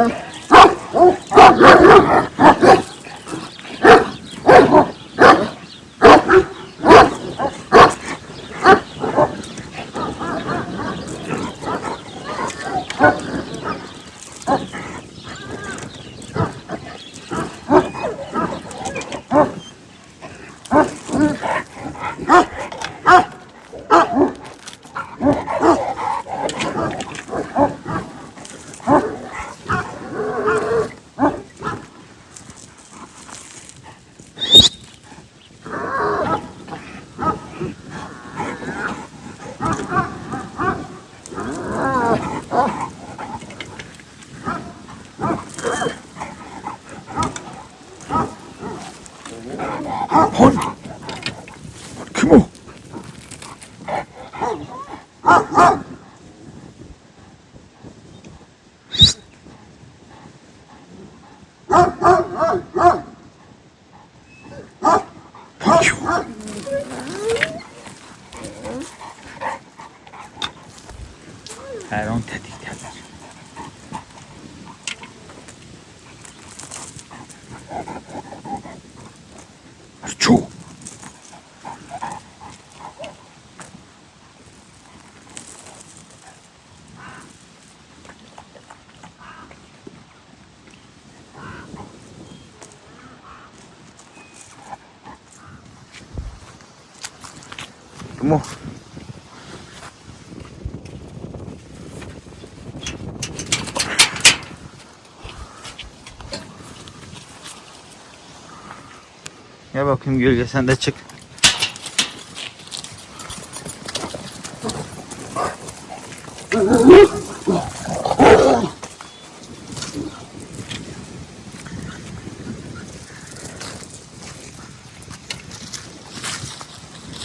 Huh? Oh, 그렇죠. 뭐 bakayım gölge sen de çık.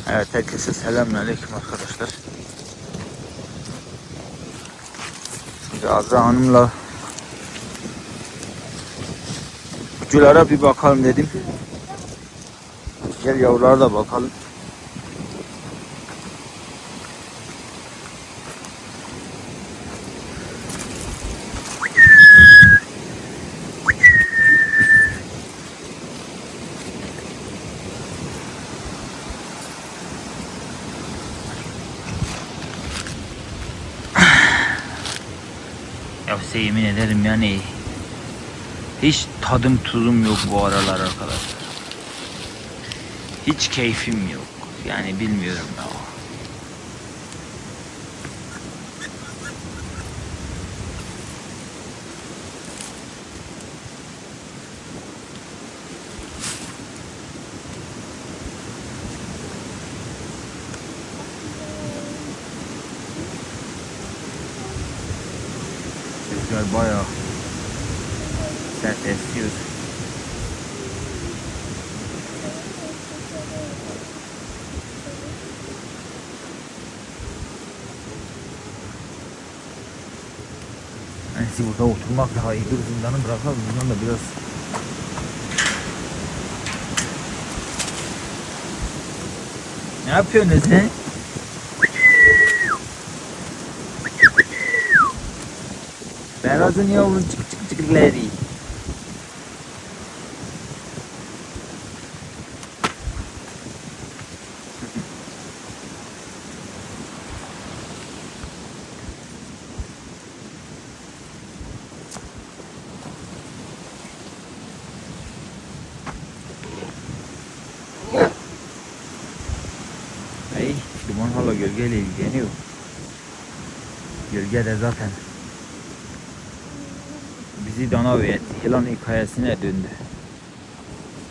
Evet herkese selamünaleyküm arkadaşlar. Şimdi Azra Hanım'la kutulara bir bakalım dedim. Gel yavrulara da bakalım. Ya size yemin ederim yani hiç tadım tuzum yok bu aralar arkadaşlar. Hiç keyfim yok. Yani bilmiyorum ya. Rüzgar bayağı sert esiyor. Neyse burada oturmak daha iyi. Zindanı bırakalım. Zindan da biraz Ne yapıyorsun sen? Berazın yavru çık çık çıkları. Gölgeyle ilgileniyor. Gölge de zaten bizi dana ve yılan hikayesine döndü.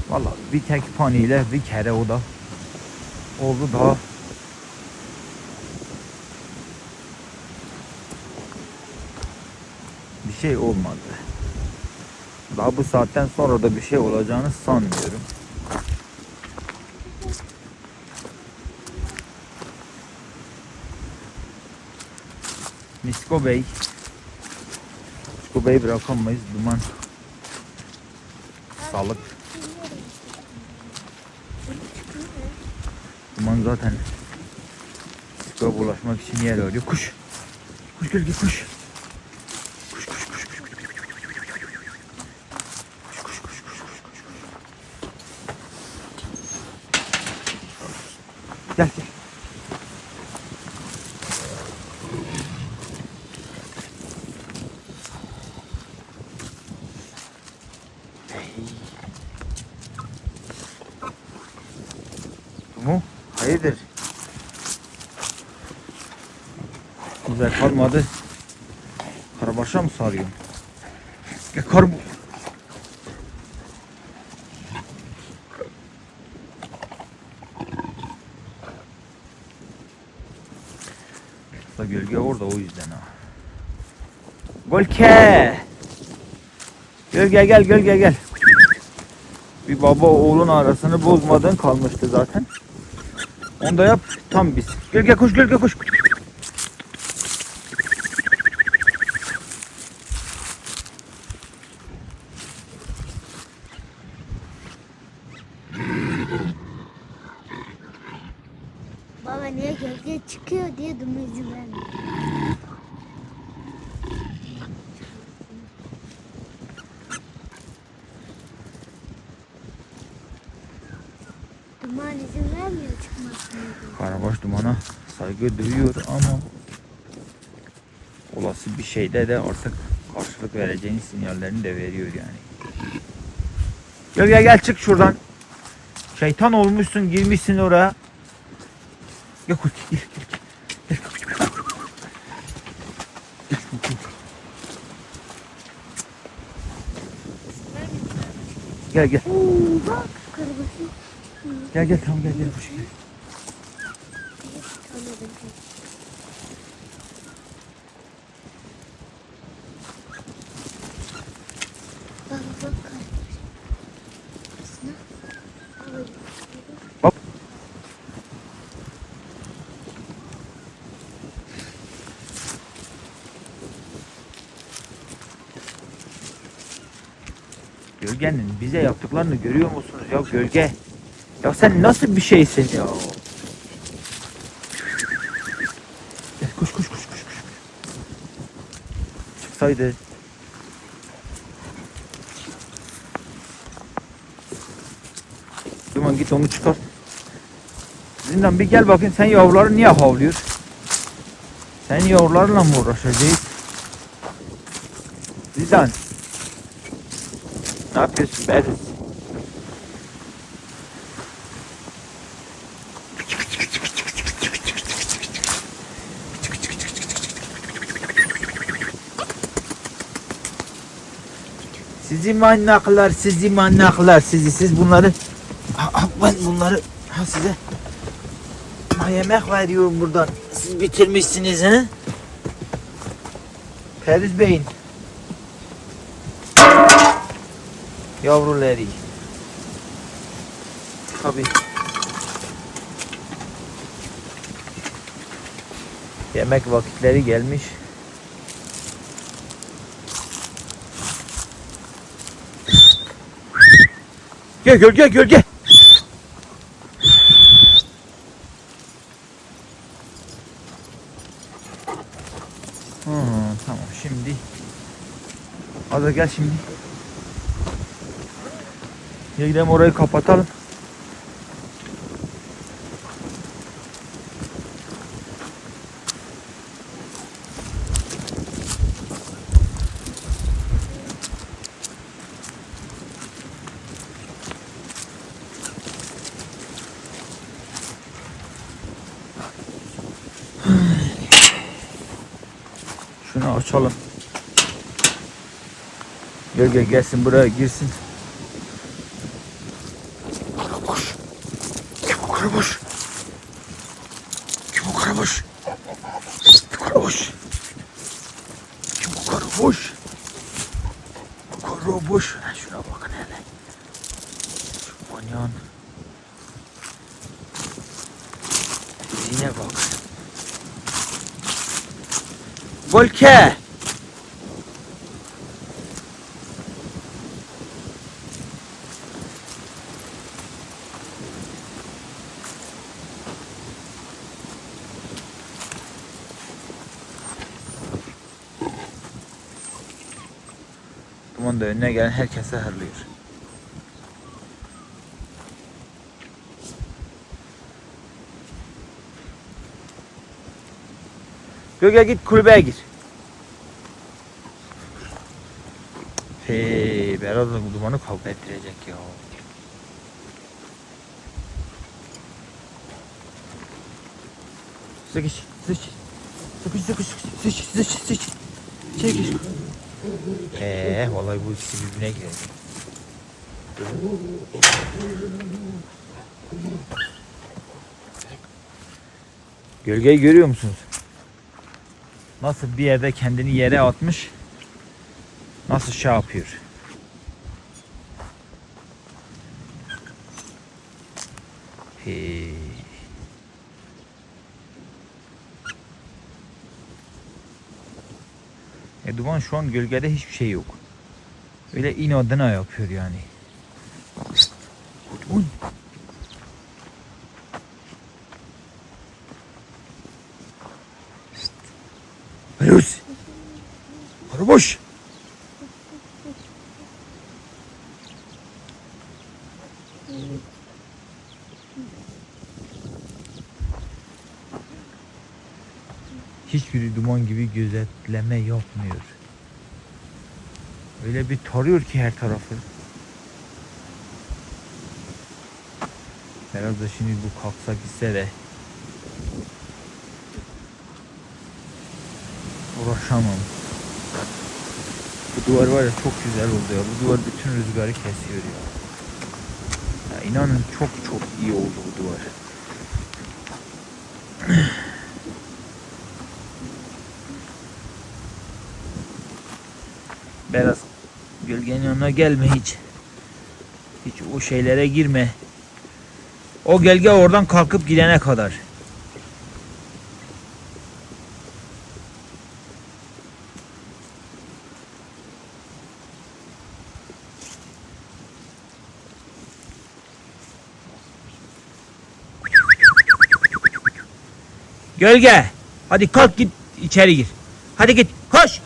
Vallahi bir tek paniyle bir kere o da oldu daha bir şey olmadı. Daha bu saatten sonra da bir şey olacağını sanmıyorum. Disko Bey. Disko Bey bırakamayız. Duman. Sağlık. Duman zaten Disko'ya bulaşmak için yer arıyor. Kuş. Kuş gel gel kuş. Kuş kuş kuş kuş. Gel gel. Kalmadı. Karabaşa mı sarıyorsun? Ya kar bu. Da gölge orada o yüzden ha. Golke. Gölge gel gölge gel. Bir baba oğlun arasını bozmadın kalmıştı zaten. Onu da yap tam biz. Gölge koş gölge koş. Baba niye gölge çıkıyor diye duma izin vermiyor. Duman izin vermiyor çıkmasına. diye. Karabaş dumana duyuyor ama olası bir şeyde de artık karşılık vereceğini sinyallerini de veriyor yani. Gel gel gel çık şuradan. Şeytan olmuşsun girmişsin oraya. Gel gel gel gel. Gel. Gel. Oo bak karabaşı. Gel gel tamam gel gel koş gel. Gölgenin bize yaptıklarını görüyor musunuz ya gölge? Ya sen nasıl bir şeysin ya? Gel koş koş koş koş koş. Çıksaydı. Duman git onu çıkar. Zindan bir gel bakayım sen yavruları niye havlıyor? Sen yavrularla mı uğraşacağız? Zindan. Ne yapıyorsun be? Sizi manyaklar, sizi manyaklar, sizi siz bunları ha, ben bunları ha size ha, yemek veriyorum buradan. Siz bitirmişsiniz he? Periz Bey'in yavruları. Tabii. Yemek vakitleri gelmiş. Gel gölge gölge. Hı, tamam şimdi. Hadi gel şimdi. Ya gidelim orayı kapatalım. Şunu açalım. Gölge gelsin buraya girsin. Karabaş. Kim o karabaş? Kim o karabaş? Karabaş. Kim o karabaş? Karabaş. Ha, Şuna bakın hele. Şu manyağın. Yine bak. Volke. önüne gelen herkese hırlıyor. Göge git kulübeye gir. Hey, Berat bu dumanı kavga ettirecek ya. Sıkış, sıkış. Sıkış, sıkış, sıkış, sıkış, sıkış. Çekiş. Eee, vallahi bu ikisi birbirine girecek. Gölgeyi görüyor musunuz? Nasıl bir yerde kendini yere atmış. Nasıl şey yapıyor. E duman şu an gölgede hiçbir şey yok. Öyle inadına yapıyor yani. Arıyoruz. Arı boş. Hiçbiri duman gibi gözetleme yapmıyor. Öyle bir tarıyor ki her tarafı. Da şimdi bu kalksa gitse de uğraşamam. Bu duvar var ya çok güzel oldu ya. Bu duvar bütün rüzgarı kesiyor ya. ya inanın çok çok iyi oldu bu duvar. Biraz gölgenin yanına gelme hiç. Hiç o şeylere girme. O gölge oradan kalkıp gidene kadar. Gölge. Hadi kalk git içeri gir. Hadi git. Koş.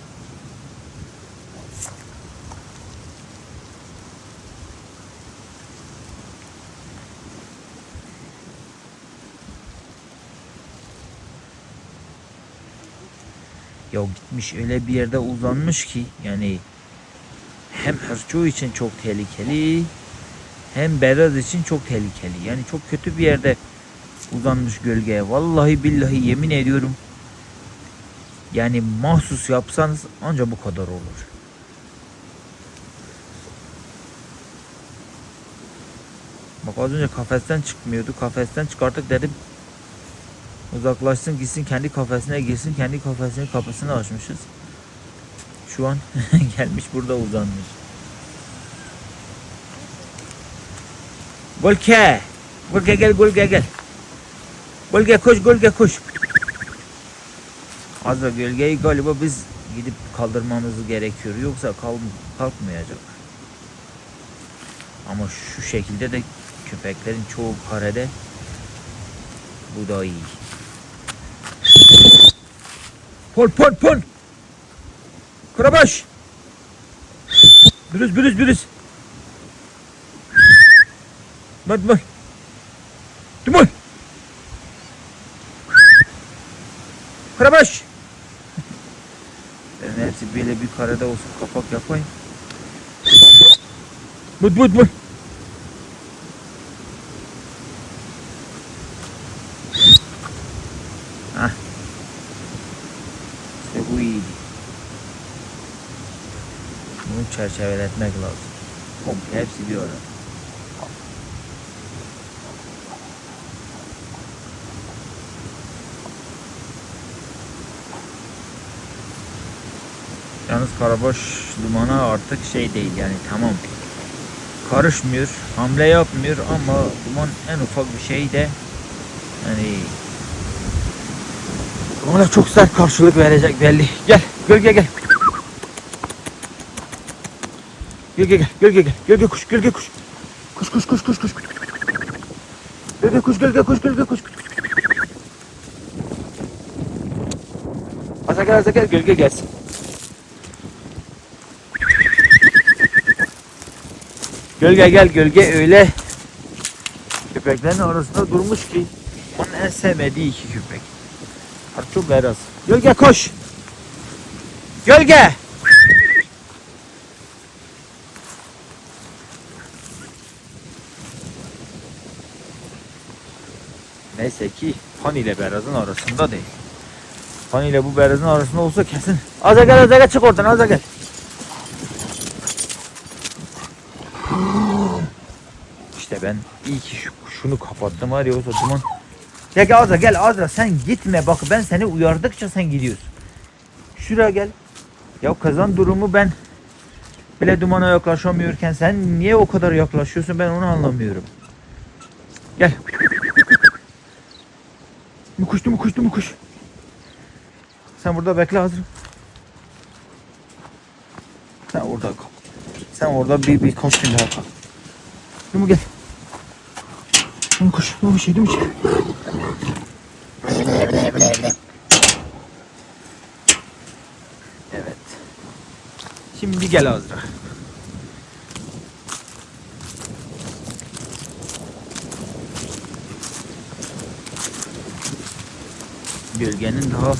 Ya gitmiş öyle bir yerde uzanmış ki yani hem hırço için çok tehlikeli hem Beraz için çok tehlikeli. Yani çok kötü bir yerde uzanmış gölgeye. Vallahi billahi yemin ediyorum. Yani mahsus yapsanız anca bu kadar olur. Bak az önce kafesten çıkmıyordu. Kafesten çıkarttık dedim. Uzaklaşsın gitsin kendi kafesine girsin. Kendi kafesinin kapısını açmışız. Şu an gelmiş burada uzanmış. Golke. Golke gel Golke gel. Gölge koş gölge koş. Az da gölgeyi galiba biz gidip kaldırmamız gerekiyor. Yoksa kalk kalkmayacak. Ama şu şekilde de köpeklerin çoğu karede. Bu da iyi. Pol pol pol. Karabaş. Bürüz bürüz bürüz. Bak bak. Dumul. Karabaş. Ben hepsi böyle bir karede olsun kapak yapayım. Mut mut mut. Hah. İşte bu iyiydi. Bunu çerçeveletmek lazım. Komple hepsi bir arada. Yalnız Karabaş dumana artık şey değil yani tamam. Karışmıyor, hamle yapmıyor ama duman en ufak bir şey de yani ona çok sert karşılık verecek belli. Gel, gölge gel. Gölge gel, gölge gel. Gölge kuş, gölge kuş. Kuş kuş kuş kuş kuş. kuş. Gölge kuş, gölge kuş, gölge kuş. Asa gel, asa gel, gölge gelsin. Gölge gel gölge öyle köpeklerin arasında durmuş ki onun en sevmediği iki köpek. Harço Beraz. Gölge koş. Gölge. Neyse ki Pan ile Beraz'ın arasında değil. Pan ile bu Beraz'ın arasında olsa kesin. Aza gel aza gel çık oradan aza gel. İşte ben iyi ki şu, şunu kapattım var ya o duman. Ya gel Azra gel Azra sen gitme bak ben seni uyardıkça sen gidiyorsun. Şuraya gel. Ya kazan durumu ben bile dumana yaklaşamıyorken sen niye o kadar yaklaşıyorsun ben onu anlamıyorum. Gel. Mukuştu mukuştu mukuş. Sen burada bekle Azra. Sen orada kal. Sen orada bir birkaç gün daha kal. Yumu gel. Yumu koş. Yumu şey yumu çık. Evet. Şimdi gel Azra. Gölgenin daha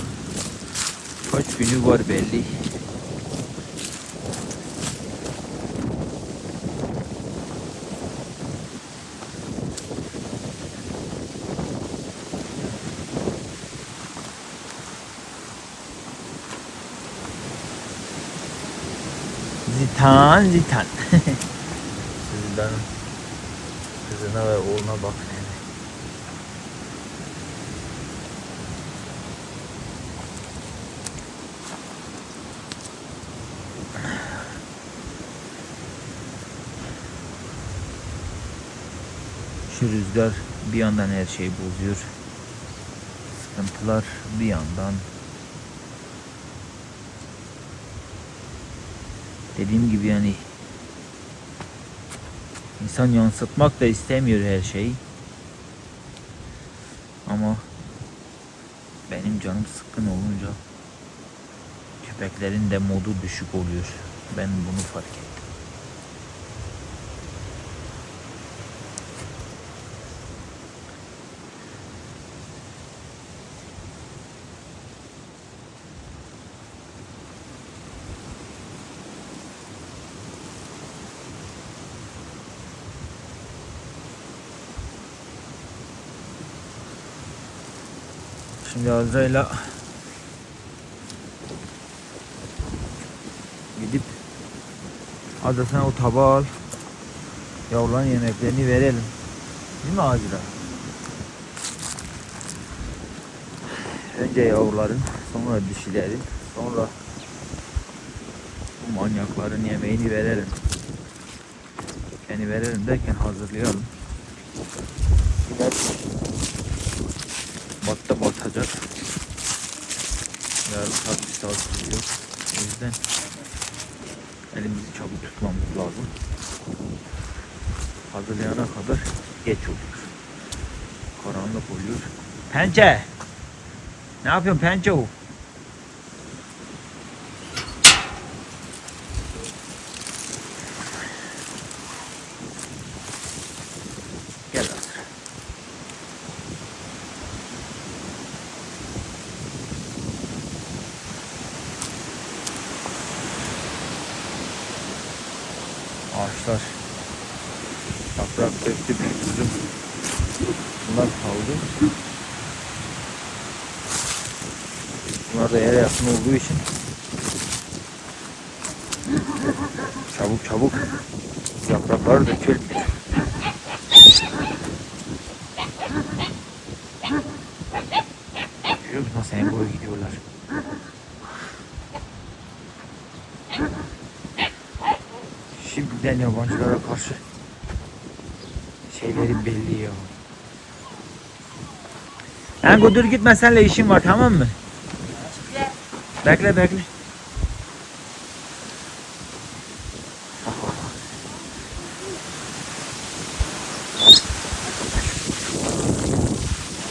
kaç günü var belli. Zitan zitan. Sizden kızına ve oğluna bak. Şu rüzgar bir yandan her şeyi bozuyor. Sıkıntılar bir yandan dediğim gibi yani insan yansıtmak da istemiyor her şeyi. Ama benim canım sıkkın olunca köpeklerin de modu düşük oluyor. Ben bunu fark ettim. Şimdi Azra'yla gidip Azra sen o tabağı al. Yavruların yemeklerini verelim. Değil mi Azra? Önce yavruların, sonra dişilerin, sonra bu manyakların yemeğini verelim. Yani verelim derken hazırlayalım. Güneş batta batacak. Yarın saat bir saat sürüyor. O yüzden elimizi çabuk tutmamız lazım. Hazırlayana kadar geç oluyor. Karanlık oluyor. Pençe! Ne yapıyorsun pençe o? Gel Azra. Ağaçlar yaprak döktü bir üzüm. Bunlar kaldı. Bunlar da yere yakın olduğu için çabuk çabuk. Görüyor musun nasıl en boyu gidiyorlar. Şimdiden yabancılara karşı şeyleri belli ya. Engo dur gitme senle işim var tamam mı? Bekle bekle.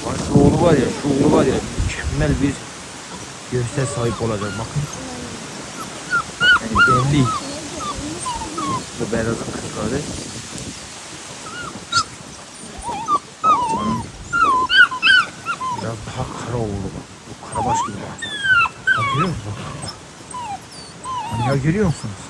Bak şu oğlu var ya, şu oğlu var ya mükemmel bir göğüse sahip olacak bakın. Yani belli. Bu beyazın kızları. Onun biraz daha kara oğlu bak. Bu karabaş gibi bak. Bak görüyor musun? Bak, bak. Manyağı görüyor musunuz?